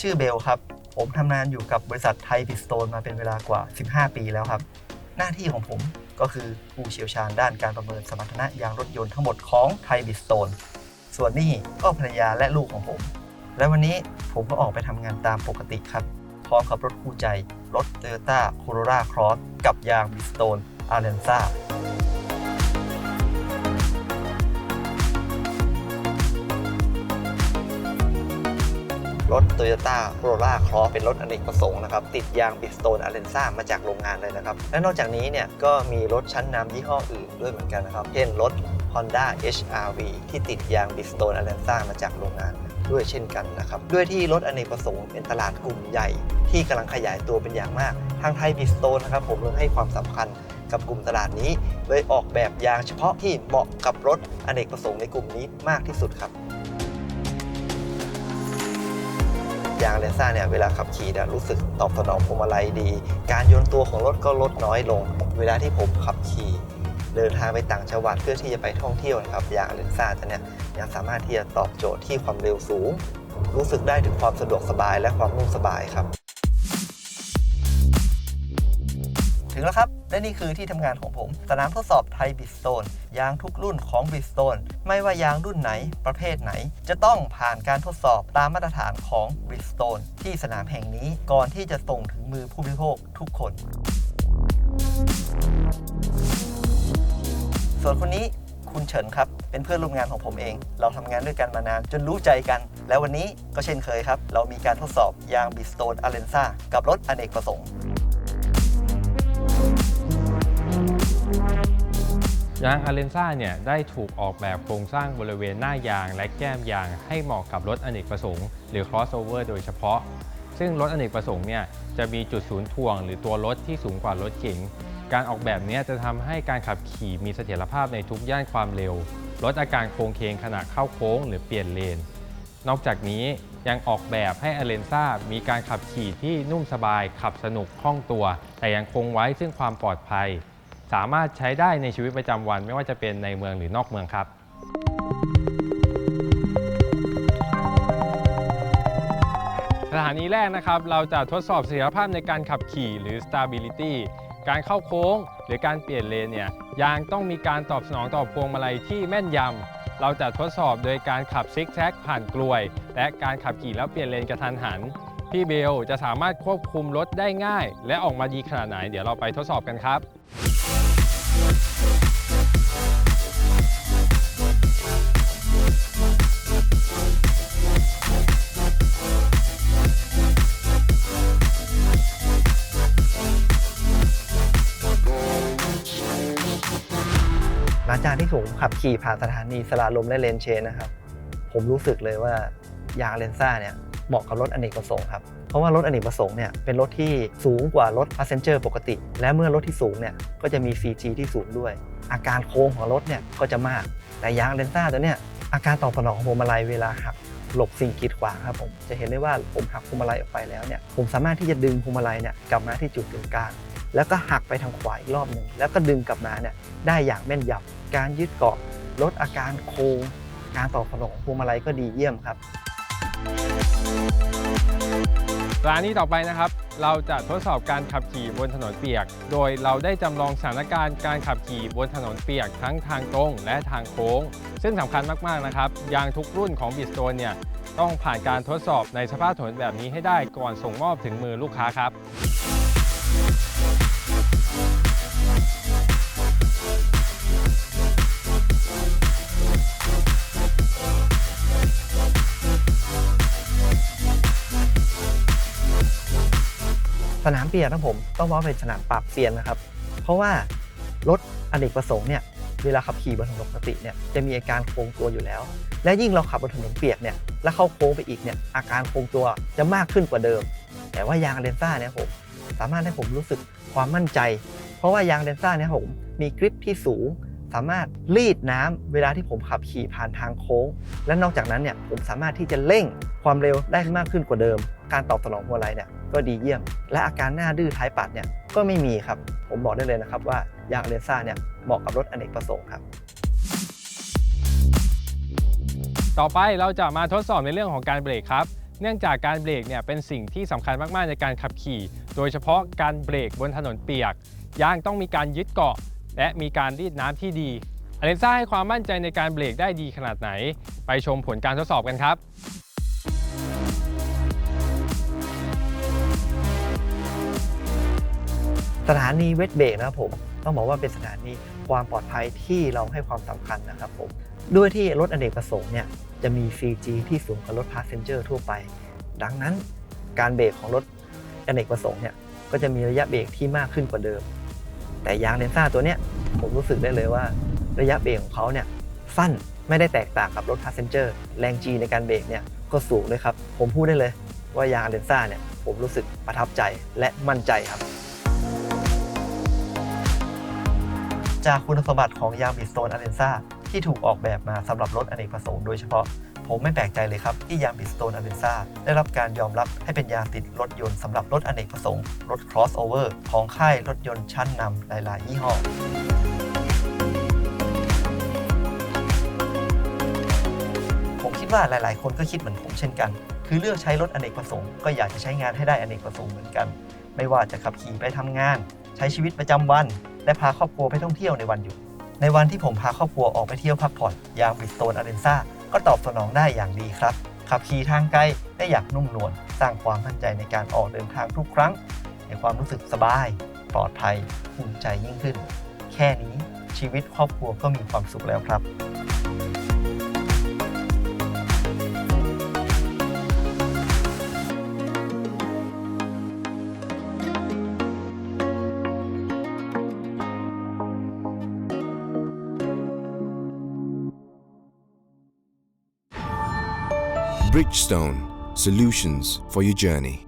ชื่อเบลครับ ผมทำงานอยู่กับบริษัทไทยพิสโตนมาเป็นเวลากว่า 15 ปีแล้วครับ หน้าที่ของผมก็คือผู้เชี่ยวชาญด้านการประเมินสมรรถนะยางรถยนต์ทั้งหมดของไทยบิสโตนส่วนนี่ก็ภรรยาและลูกของผม และวันนี้ผมก็ออกไปทำงานตามปกติครับ พร้อมกับรถคู่ใจ รถ Toyota Corolla Cross กับยาง Bridgestone Alenza ร รถ Toyota Corolla Cross เป็นรถอเนกประสงค์นะครับ ติดยาง Bridgestone Alenza มาจากโรงงานเลยนะครับ และนอกจากนี้เนี่ยก็มีรถชั้นนำยี่ห้ออื่นด้วยเหมือนกันนะครับ เช่นรถ Honda HRV ที่ติดยาง Bridgestone Alenza มาจากโรงงานด้วยเช่นกันนะครับ ด้วยที่รถอเนกประสงค์เป็นตลาดกลุ่มใหญ่ ที่กำลังขยายตัวเป็นอย่างมาก ทางไทยบิสโตนนะครับผมเลยให้ความสำคัญกับกลุ่มตลาดนี้ เลยออกแบบยางเฉพาะที่เหมาะกับรถอเนกประสงค์ในกลุ่มนี้มากที่สุดครับ ยางเลนซ่าเนี่ยเวลาขับขี่เนี่ยรู้สึกตอบสนองพวงมาลัยดี การโยนตัวของรถก็ลดน้อยลง เวลาที่ผมขับขี่ เดินทางไปต่างจังหวัดเพื่อที่จะไปท่องเที่ยวนะครับยางเลนซ่าจะเนี่ยยังสามารถที่จะตอบโจทย์ที่ความเร็วสูง รู้สึกได้ถึงความสะดวกสบายและความนุ่มสบายครับ ถึงแล้วครับ และนี่คือที่ทำงานของผม สนามทดสอบไทยบิสโตนยางทุกรุ่นของบิสโตนไม่ว่ายางรุ่นไหนประเภทไหน จะต้องผ่านการทดสอบตามมาตรฐานของบิสโตนที่สนามแห่งนี้ก่อนที่จะส่งถึงมือผู้บริโภคทุกคน ส่วนคนนี้คุณเฉินครับ เป็นเพื่อนร่วมงานของผมเอง เราทำงานด้วยกันมานานจนรู้ใจกัน แล้ววันนี้ก็เช่นเคยครับ เรามีการทดสอบยางบิสโตนอาเลนซ่ากับรถอเนกประสงค์ ยางอาเลนซ่าเนี่ยได้ถูกออกแบบโครงสร้างบริเวณหน้ายางและแก้มยางให้เหมาะกับรถอเนกประสงค์ หรือ crossover โดยเฉพาะ ซึ่งรถอเนกประสงค์เนี่ยจะมีจุดศูนย์ถ่วง หรือตัวรถที่สูงกว่ารถเก๋งการออกแบบนี้จะทำให้การขับขี่มีเสถียรภาพในทุกย่านความเร็ว ลดอาการโค้งเคงขณะเข้าโค้งหรือเปลี่ยนเลน นอกจากนี้ยังออกแบบให้อเลนซ่ามีการขับขี่ที่นุ่มสบาย ขับสนุกคล่องตัว แต่ยังคงไว้ซึ่งความปลอดภัย สามารถใช้ได้ในชีวิตประจำวัน ไม่ว่าจะเป็นในเมืองหรือนอกเมืองครับ สถานีแรกนะครับ เราจะทดสอบเสถียรภาพในการขับขี่หรือ stability การเข้าโค้ง หรือการเปลี่ยนเลนเนี่ยยางต้องมีการตอบสนองต่อพวงมาลัยที่แม่นยำ เราจะทดสอบโดยการขับซิกแซกผ่านกลวย และการขับขี่แล้วเปลี่ยนเลนกระทันหัน พี่เบลจะสามารถควบคุมรถได้ง่าย และออกมาดีขนาดไหน เดี๋ยวเราไปทดสอบกันครับ หลังจากที่ผมขับขี่ผ่านสถานีสลาลมและเลนเชนนะครับ ผมรู้สึกเลยว่ายางเลนซ่าเนี่ย เหมาะกับรถอเนกประสงค์ครับ เพราะว่ารถอเนกประสงค์เนี่ยเป็นรถที่สูงกว่ารถ passenger ปกติ และเมื่อรถที่สูงเนี่ยก็จะมี CG ที่สูงด้วย อาการโค้งของรถเนี่ยก็จะมาก แต่ยางเลนซ่าตัวเนี่ยอาการตอบสนองของพวงมาลัยเวลาหักหลบสิ่งกีดขวางครับผมจะเห็นได้ว่าผมหักพวงมาลัยออกไปแล้วเนี่ยผมสามารถที่จะดึงพวงมาลัยเนี่ยกลับมาที่จุดกึ่งกลางแล้วก็หักไปทางขวาอีกรอบหนึ่งแล้วก็ดึงกลับมาเนี่ยได้อย่างแม่นยำการยึดเกาะลดอาการโค้งการตอบสนองของพวงมาลัยก็ดีเยี่ยมครับส ถานนี้ต่อไปนะครับ เราจะทดสอบการขับขี่บนถนนเปียก โดยเราได้จำลองสถานการณ์การขับขี่บนถนนเปียกทั้งทางตรงและทางโค้ง ซึ่งสำคัญมากๆนะครับ ยางทุกรุ่นของบิสโตนเนี่ยต้องผ่านการทดสอบในสภาพถนนแบบนี้ให้ได้ก่อนส่งมอบถึงมือลูกค้าครับ สนามเปียกนะผมต้องว่าเป็นสนามปราบเซียนนะครับ เพราะว่ารถอเนกประสงค์เนี่ยเวลาขับขี่บนถนนปกติเนี่ยจะมีอาการโค้งตัวอยู่แล้ว และยิ่งเราขับบนถนนเปียกเนี่ยแล้วเข้าโค้งไปอีกเนี่ยอาการโค้งตัวจะมากขึ้นกว่าเดิม แต่ว่ายางเลนซ่าเนี่ยผมสามารถให้ผมรู้สึกความมั่นใจ เพราะว่ายางเลนซ่าเนี่ยผมมีกริปที่สูง สามารถรีดน้ำเวลาที่ผมขับขี่ผ่านทางโค้ง และนอกจากนั้นเนี่ยผมสามารถที่จะเร่งความเร็วได้มากขึ้นกว่าเดิม การตอบสนองพวงมาลัยเนี่ยก็ดีเยี่ยม และอาการหน้าดื้อท้ายปัดเนี่ยก็ไม่มีครับ ผมบอกได้เลยนะครับว่ายางเลนซ่าเนี่ยเหมาะกับรถอเนกประสงค์ครับ ต่อไปเราจะมาทดสอบในเรื่องของการเบรกครับ เนื่องจากการเบรกเนี่ยเป็นสิ่งที่สำคัญมากๆในการขับขี่ โดยเฉพาะการเบรกบนถนนเปียก ยางต้องมีการยึดเกาะ และมีการรีดน้ำที่ดีอเลนซ่าให้ความมั่นใจในการเบรกได้ดีขนาดไหน ไปชมผลการทดสอบกันครับ สถานีเวทเบรกนะครับผมต้องบอกว่าเป็นสถานีความปลอดภัยที่เราให้ความสำคัญนะครับผมด้วยที่รถอเนกประสงค์เนี่ยจะมี CG ที่สูงกว่ารถพาสเซนเจอร์ทั่วไป ดังนั้นการเบรกของรถอเนกประสงค์เนี่ยก็จะมีระยะเบรกที่มากขึ้นกว่าเดิม แต่ยางเลนซ่าตัวเนี้ยผมรู้สึกได้เลยว่า ระยะเบรกของเขาเนี่ยสั้นไม่ได้แตกต่างกับรถพาสเซนเจอร์แรง G ในการเบรกเนี่ยก็สูงเลยครับ ผมพูดได้เลยว่ายางเลนซ่าเนี่ยผมรู้สึกประทับใจและมั่นใจครับ จากคุณสมบัติของยางบิสโตนอเลนซ่าที่ถูกออกแบบมาสำหรับรถอเนกประสงค์โดยเฉพาะ ผมไม่แปลกใจเลยครับ ที่ยางบิสโตนอเลนซ่าได้รับการยอมรับให้เป็นยางติดรถยนต์สำหรับรถอเนกประสงค์ รถ crossover ของค่ายรถยนต์ชั้นนำหลาย ๆ ยี่ห้อผมคิดว่าหลาย ๆ คนก็คิดเหมือนผมเช่นกัน คือเลือกใช้รถอเนกประสงค์ก็อยากจะใช้งานให้ได้อเนกประสงค์เหมือนกัน ไม่ว่าจะขับขี่ไปทำงาน ใช้ชีวิตประจำวัน และพาครอบครัวไปท่องเที่ยวในวันหยุด ในวันที่ผมพาครอบครัวออกไปเที่ยวพักผ่อนยางบิสโตนอาเรนซ่าก็ตอบสนองได้อย่างดีครับ ขับขี่ทางไกลได้อย่างนุ่มนวลสร้างความมั่นใจในการออกเดินทางทุกครั้ง ในความรู้สึกสบาย ปลอดภัยอุ่นใจยิ่งขึ้น แค่นี้ชีวิตครอบครัวก็มีความสุขแล้วครับ Bridgestone Solutions for your journey.